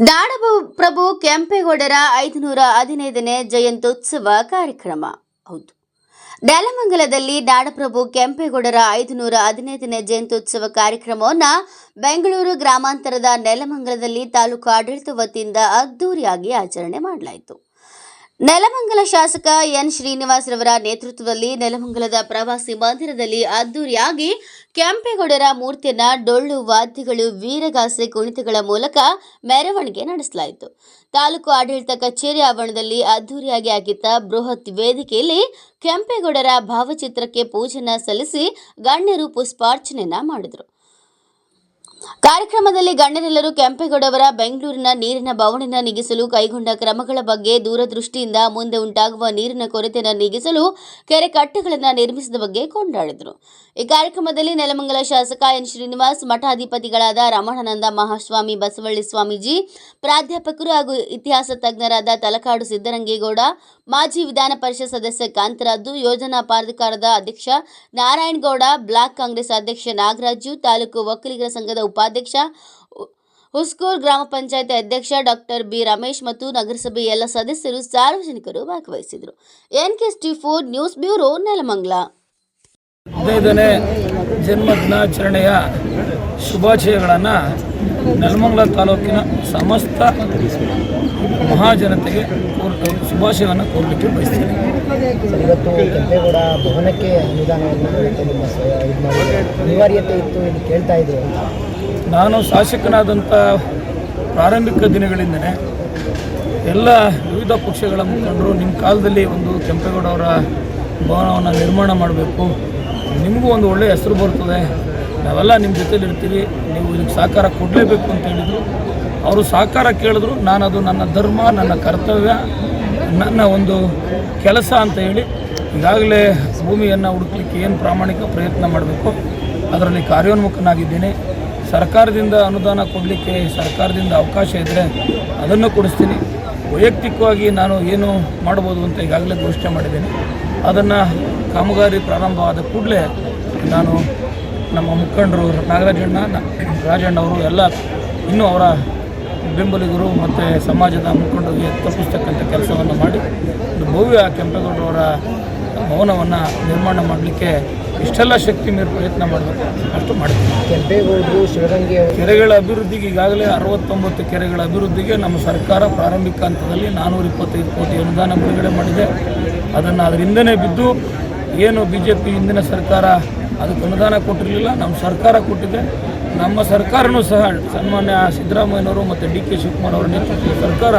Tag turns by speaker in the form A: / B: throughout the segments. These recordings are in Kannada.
A: ನಾಡಪ್ರಭು ಕೆಂಪೇಗೌಡರ ಐದುನೂರ ಹದಿನೈದನೇ ಜಯಂತ್ಯುತ್ಸವ ಕಾರ್ಯಕ್ರಮ. ಹೌದು. ನೆಲಮಂಗಲದಲ್ಲಿ ನಾಡಪ್ರಭು ಕೆಂಪೇಗೌಡರ ಐದುನೂರ ಹದಿನೈದನೇ ಜಯಂತ್ಯುತ್ಸವ ಕಾರ್ಯಕ್ರಮವನ್ನು ಬೆಂಗಳೂರು ಗ್ರಾಮಾಂತರದ ನೆಲಮಂಗಲದಲ್ಲಿ ತಾಲೂಕು ಆಡಳಿತ ವತಿಯಿಂದ ಅದ್ದೂರಿಯಾಗಿ ಆಚರಣೆ ಮಾಡಲಾಯಿತು. ನೆಲಮಂಗಲ ಶಾಸಕ ಎನ್ ಶ್ರೀನಿವಾಸ್ ರವರ ನೇತೃತ್ವದಲ್ಲಿ ನೆಲಮಂಗಲದ ಪ್ರವಾಸಿ ಮಂದಿರದಲ್ಲಿ ಅದ್ದೂರಿಯಾಗಿ ಕೆಂಪೇಗೌಡರ ಮೂರ್ತಿಯನ್ನ ಡೊಳ್ಳು ವಾದ್ಯಗಳು, ವೀರಗಾಸೆ ಕುಣಿತಗಳ ಮೂಲಕ ಮೆರವಣಿಗೆ ನಡೆಸಲಾಯಿತು. ತಾಲೂಕು ಆಡಳಿತ ಕಚೇರಿ ಆವರಣದಲ್ಲಿ ಅದ್ದೂರಿಯಾಗಿ ಆಗಿದ್ದ ಬೃಹತ್ ವೇದಿಕೆಯಲ್ಲಿ ಕೆಂಪೇಗೌಡರ ಭಾವಚಿತ್ರಕ್ಕೆ ಪೂಜೆನ ಸಲ್ಲಿಸಿ ಗಣ್ಯರು ಪುಷ್ಪಾರ್ಚನೆಯನ್ನ ಮಾಡಿದರು. ಕಾರ್ಯಕ್ರಮದಲ್ಲಿ ಗಣ್ಯರೆಲ್ಲರೂ ಕೆಂಪೇಗೌಡವರ ಬೆಂಗಳೂರಿನ ನೀರಿನ ಬವಣೆನ ನೀಗಿಸಲು ಕೈಗೊಂಡ ಕ್ರಮಗಳ ಬಗ್ಗೆ ದೂರದೃಷ್ಟಿಯಿಂದ ಮುಂದೆ ಉಂಟಾಗುವ ನೀರಿನ ಕೊರತೆಯನ್ನು ನೀಗಿಸಲು ಕೆರೆ ಕಟ್ಟೆಗಳನ್ನು ನಿರ್ಮಿಸಿದ ಬಗ್ಗೆ ಕೊಂಡಾಡಿದರು. ಈ ಕಾರ್ಯಕ್ರಮದಲ್ಲಿ ನೆಲಮಂಗಲ ಶಾಸಕ ಎನ್. ಶ್ರೀನಿವಾಸ್, ಮಠಾಧಿಪತಿಗಳಾದ ರಮಣಾನಂದ ಮಹಾಸ್ವಾಮಿ, ಬಸವಳ್ಳಿ ಸ್ವಾಮೀಜಿ, ಪ್ರಾಧ್ಯಾಪಕರು ಹಾಗೂ ಇತಿಹಾಸ ತಜ್ಞರಾದ ತಲಕಾಡು ಸಿದ್ದರಂಗೇಗೌಡ ಮಾಜಿ ವಿಧಾನ ಪರಿಷತ್ ಸದಸ್ಯ ಕಾಂತರಾಜು ಯೋಜನಾ ಪ್ರಾಧಿಕಾರದ ಅಧ್ಯಕ್ಷ ನಾರಾಯಣಗೌಡ, ಬ್ಲಾಕ್ ಕಾಂಗ್ರೆಸ್ ಅಧ್ಯಕ್ಷ ನಾಗರಾಜು, ತಾಲೂಕು ಒಕ್ಕಲಿಗರ ಸಂಘದ ಉಪಾಧ್ಯಕ್ಷ ಹುಸ್ಕೂರ್ ಗ್ರಾಮ ಪಂಚಾಯತ್ ಅಧ್ಯಕ್ಷ ಡಾಕ್ಟರ್ ಬಿ ರಮೇಶ್ ಮತ್ತು ನಗರಸಭೆ ಎಲ್ಲ ಸದಸ್ಯರು ಸಾರ್ವಜನಿಕರು ಭಾಗವಹಿಸಿದರು. ಎನ್ ಕೆಸ್ಟಿ ಫೋರ್ ನ್ಯೂಸ್ ಬ್ಯೂರೋ ನೆಲಮಂಗ್ಲ.
B: ಹದಿನೈದನೇ ಜನ್ಮದಿನಾಚರಣೆಯ ಶುಭಾಶಯಗಳನ್ನು ನೆಲಮಂಗಲ ತಾಲೂಕಿನ ಸಮಸ್ತ ಮಹಾಜನತೆಗೆ ಕೋರ್ಟ್ ಶುಭಾಶಯವನ್ನು ಕೋರಲಿಕ್ಕೆ ಬಯಸ್ತೀನಿ.
C: ಇವತ್ತು ಕೆಂಪೇಗೌಡ ಭವನಕ್ಕೆ ಅನುದಾನವನ್ನು ಅನಿವಾರ್ಯತೆ ಇತ್ತು ಇಲ್ಲಿ ಕೇಳ್ತಾ ಇದ್ರು
B: ನಾನು ಶಾಸಕನಾದಂಥ ಪ್ರಾರಂಭಿಕ ದಿನಗಳಿಂದಲೇ ಎಲ್ಲ ವಿವಿಧ ಪಕ್ಷಗಳ ಮುಖಂಡರು ನಿಮ್ಮ ಕಾಲದಲ್ಲಿ ಒಂದು ಕೆಂಪೇಗೌಡ ಅವರ ಭವನವನ್ನು ನಿರ್ಮಾಣ ಮಾಡಬೇಕು. ನಿಮಗೂ ಒಂದು ಒಳ್ಳೆಯ ಹೆಸರು ಬರ್ತದೆ. ನಾವೆಲ್ಲ ನಿಮ್ಮ ಜೊತೆಲಿ ಇರ್ತೀವಿ. ನೀವು ಇದಕ್ಕೆ ಸಹಕಾರ ಕೊಡಲೇಬೇಕು ಅಂತ ಹೇಳಿದರು. ಅವರು ಸಹಕಾರ ಕೇಳಿದ್ರು. ನಾನು ಅದು ನನ್ನ ಧರ್ಮ, ನನ್ನ ಕರ್ತವ್ಯ, ನನ್ನ ಒಂದು ಕೆಲಸ ಅಂತ ಹೇಳಿ ಈಗಾಗಲೇ ಭೂಮಿಯನ್ನು ಹುಡುಕ್ಲಿಕ್ಕೆ ಏನು ಪ್ರಾಮಾಣಿಕ ಪ್ರಯತ್ನ ಮಾಡಬೇಕು, ಅದರಲ್ಲಿ ಕಾರ್ಯೋನ್ಮುಖನಾಗಿದ್ದೇನೆ. ಸರ್ಕಾರದಿಂದ ಅನುದಾನ ಕೊಡಲಿಕ್ಕೆ ಸರ್ಕಾರದಿಂದ ಅವಕಾಶ ಇದ್ದರೆ ಅದನ್ನು ಕೊಡಿಸ್ತೀನಿ. ವೈಯಕ್ತಿಕವಾಗಿ ನಾನು ಏನು ಮಾಡ್ಬೋದು ಅಂತ ಈಗಾಗಲೇ ಘೋಷಣೆ ಮಾಡಿದ್ದೇನೆ. ಅದನ್ನು ಕಾಮಗಾರಿ ಪ್ರಾರಂಭವಾದ ಕೂಡಲೇ ನಾನು ನಮ್ಮ ಮುಖಂಡರು ನಾಗರಾಜಣ್ಣ ರಾಜಣ್ಣ ಅವರು ಎಲ್ಲ ಇನ್ನೂ ಅವರ ಬೆಂಬಲಿಗರು ಮತ್ತು ಸಮಾಜದ ಮುಖಂಡರಿಗೆ ತಪ್ಪಿಸ್ತಕ್ಕಂಥ ಕೆಲಸವನ್ನು ಮಾಡಿ ಒಂದು ಭವ್ಯ ಕೆಂಪೇಗೌಡರವರ ಮೌನವನ್ನು ನಿರ್ಮಾಣ ಮಾಡಲಿಕ್ಕೆ ಇಷ್ಟೆಲ್ಲ ಶಕ್ತಿ ಮೀರಿ ಪ್ರಯತ್ನ ಮಾಡಬೇಕು. ಅಷ್ಟು ಮಾಡ್ತೀವಿ
C: ಕೆಂಪೇಗೌಡರು ಶಿವಗಂಗೆ
B: ಕೆರೆಗಳ ಅಭಿವೃದ್ಧಿಗೆ ಈಗಾಗಲೇ ಅರವತ್ತೊಂಬತ್ತು ಕೆರೆಗಳ ಅಭಿವೃದ್ಧಿಗೆ ನಮ್ಮ ಸರ್ಕಾರ ಪ್ರಾರಂಭಿಕ ಹಂತದಲ್ಲಿ ನಾನ್ನೂರ ಇಪ್ಪತ್ತೈದು ಕೋಟಿ ಅನುದಾನ ಬಿಡುಗಡೆ ಮಾಡಿದೆ. ಅದನ್ನು ಅದರಿಂದನೇ ಬಿದ್ದು ಏನು ಬಿ ಜೆ ಪಿ ಹಿಂದಿನ ಸರ್ಕಾರ ಅದಕ್ಕೆ ಅನುದಾನ ಕೊಟ್ಟಿರಲಿಲ್ಲ, ನಮ್ಮ ಸರ್ಕಾರ ಕೊಟ್ಟಿದೆ. ನಮ್ಮ ಸರ್ಕಾರನೂ ಸಹ ಸನ್ಮಾನ್ಯ ಸಿದ್ದರಾಮಯ್ಯನವರು ಮತ್ತು ಡಿ ಕೆ ಶಿವಕುಮಾರ್ ಅವರ ನೇತೃತ್ವದ ಸರ್ಕಾರ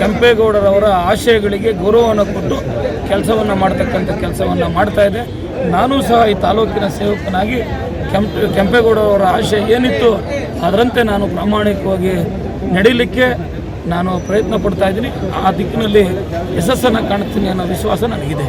B: ಕೆಂಪೇಗೌಡರವರ ಆಶಯಗಳಿಗೆ ಗೌರವವನ್ನು ಕೊಟ್ಟು ಕೆಲಸವನ್ನು ಮಾಡ್ತಕ್ಕಂಥ ಕೆಲಸವನ್ನು ಮಾಡ್ತಾ ಇದೆ. ನಾನೂ ಸಹ ಈ ತಾಲೂಕಿನ ಸೇವಕನಾಗಿ ಕೆಂಪು, ಕೆಂಪೇಗೌಡರವರ ಆಶಯ ಏನಿತ್ತು ಅದರಂತೆ ನಾನು ಪ್ರಾಮಾಣಿಕವಾಗಿ ನಡೀಲಿಕ್ಕೆ ನಾನು ಪ್ರಯತ್ನ ಪಡ್ತಾ ಇದ್ದೀನಿ. ಆ ದಿಕ್ಕಿನಲ್ಲಿ ಯಶಸ್ಸನ್ನು ಕಾಣ್ತೀನಿ ಅನ್ನೋ ವಿಶ್ವಾಸ ನನಗಿದೆ.